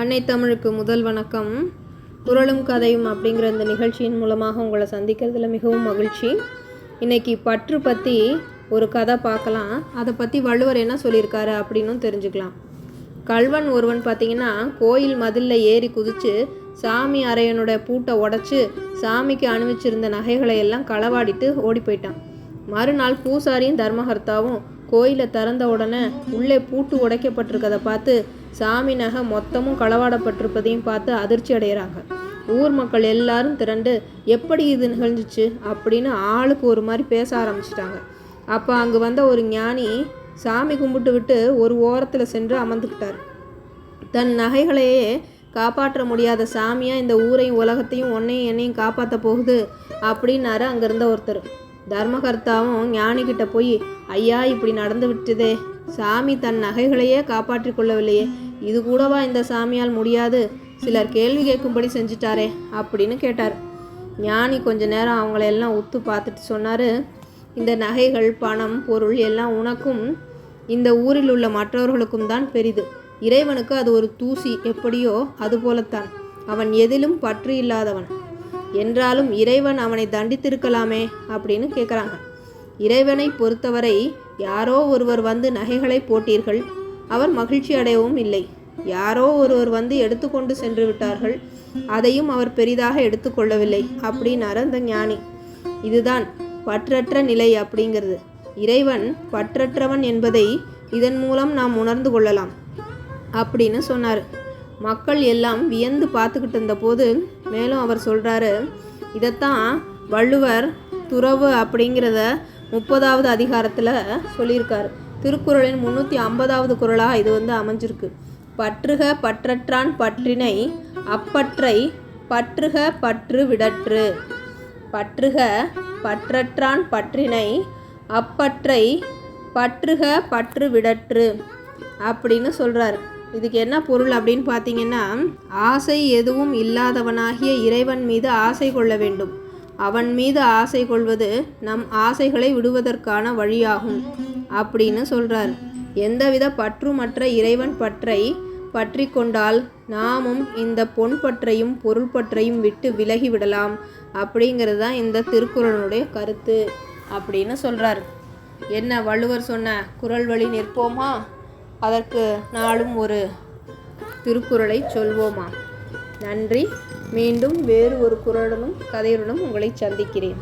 அன்னை தமிழுக்கு முதல் வணக்கம். குரலும் கதையும் அப்படிங்கிற இந்த நிகழ்ச்சியின் மூலமாக உங்களை சந்திக்கிறதுல மிகவும் மகிழ்ச்சி. இன்னைக்கு பற்று பற்றி ஒரு கதை பார்க்கலாம். அதை பற்றி வள்ளுவர் என்ன சொல்லியிருக்காரு அப்படின்னும் தெரிஞ்சுக்கலாம். கல்வன் ஒருவன் பார்த்தீங்கன்னா கோயில் மதிலில் ஏறி குதித்து சாமி அறையனோட பூட்டை உடச்சி சாமிக்கு அணிவிச்சிருந்த நகைகளை எல்லாம் களவாடிட்டு ஓடி போயிட்டான். மறுநாள் பூசாரியும் தர்மகர்த்தாவும் கோயிலை திறந்த உடனே உள்ளே பூட்டு உடைக்கப்பட்டிருக்கதை பார்த்து சாமி நகை மொத்தமும் களவாடப்பட்டிருப்பதையும் பார்த்து அதிர்ச்சி அடைகிறாங்க. ஊர் மக்கள் எல்லாரும் திரண்டு எப்படி இது நிகழ்ந்துச்சு? அப்படின்னு ஆளுக்கு ஒரு மாதிரி பேச ஆரம்பிச்சிட்டாங்க. அப்போ அங்கே வந்த ஒரு ஞானி சாமி கும்பிட்டு விட்டு ஒரு ஓரத்தில் சென்று அமர்ந்துக்கிட்டார். தன் நகைகளையே காப்பாற்ற முடியாத சாமியாக இந்த ஊரையும் உலகத்தையும் ஒன்னையும் என்னையும் காப்பாற்ற போகுது அப்படின்னாரு அங்கேருந்த ஒருத்தர். தர்மகர்த்தாவும் ஞானிகிட்ட போய் ஐயா இப்படி நடந்து விட்டதே. சாமி தன் நகைகளையே காப்பாற்றிக் கொள்ளவில்லையே. இது கூடவா இந்த சாமியால் முடியாது? சிலர் கேள்வி கேட்கும்படி செஞ்சிட்டாரே அப்படின்னு கேட்டார். ஞானி கொஞ்ச நேரம் அவங்கள எல்லாம் உத்து பார்த்துட்டு சொன்னார் இந்த நகைகள் பணம் பொருள் எல்லாம் உனக்கும் இந்த ஊரில் உள்ள மற்றவர்களுக்கும் தான் பெரிது. இறைவனுக்கு அது ஒரு தூசி எப்படியோ அதுபோலத்தான் அவன் எதிலும் பற்று இல்லாதவன். என்றாலும் இறைவன் அவனை தண்டித்திருக்கலாமே அப்படின்னு கேட்குறாங்க இறைவனை பொறுத்தவரை யாரோ ஒருவர் வந்து நகைகளை போட்டீர்கள் அவர் மகிழ்ச்சி அடையவும் இல்லை. யாரோ ஒருவர் வந்து எடுத்துக்கொண்டு சென்று விட்டார்கள் அதையும் அவர் பெரிதாக எடுத்துக்கொள்ளவில்லை அப்படின்னார் அந்த ஞானி. இதுதான் பற்றற்ற நிலை அப்படிங்கிறது. இறைவன் பற்றற்றவன் என்பதை இதன் மூலம் நாம் உணர்ந்து கொள்ளலாம் அப்படின்னு சொன்னார். மக்கள் எல்லாம் வியந்து பார்த்துக்கிட்டு இருந்தபோது மேலும் அவர் சொல்கிறாரு இதைத்தான் வள்ளுவர் துறவு அப்படிங்கிறத முப்பதாவது அதிகாரத்தில் சொல்லியிருக்கார். திருக்குறளின் முந்நூற்றி ஐம்பதாவது குரலாக இது வந்து அமைஞ்சிருக்கு. பற்றுக பற்றற்றான் பற்றினை அப்பற்றை பற்றுக பற்று விடற்று. பற்றுக பற்றற்றான் பற்றினை அப்பற்றை பற்றுக பற்று விடற்று. அப்படின்னு சொல்கிறார் இதுக்கு என்ன பொருள் அப்படின்னு பார்த்தீங்கன்னா ஆசை எதுவும் இல்லாதவனாகிய இறைவன் மீது ஆசை கொள்ள வேண்டும். அவன் மீது ஆசை கொள்வது நம் ஆசைகளை விடுவதற்கான வழியாகும் அப்படின்னு சொல்கிறார் எந்தவித பற்றுமற்ற இறைவன் பற்றை பற்றி கொண்டால் நாமும் இந்த பொன் பற்றையும் பொருள் பற்றையும் விட்டு விலகி விடலாம் அப்படிங்கிறது தான் இந்த திருக்குறளுடைய கருத்து அப்படின்னு சொல்கிறார் என்ன வள்ளுவர் சொன்ன குரல் வழி நிற்போமா? அதற்கு நாளும் ஒரு திருக்குறளை சொல்வோமா? நன்றி. மீண்டும் வேறு ஒரு குரலுடனும் கதையுடனும் உங்களை சந்திக்கிறேன்.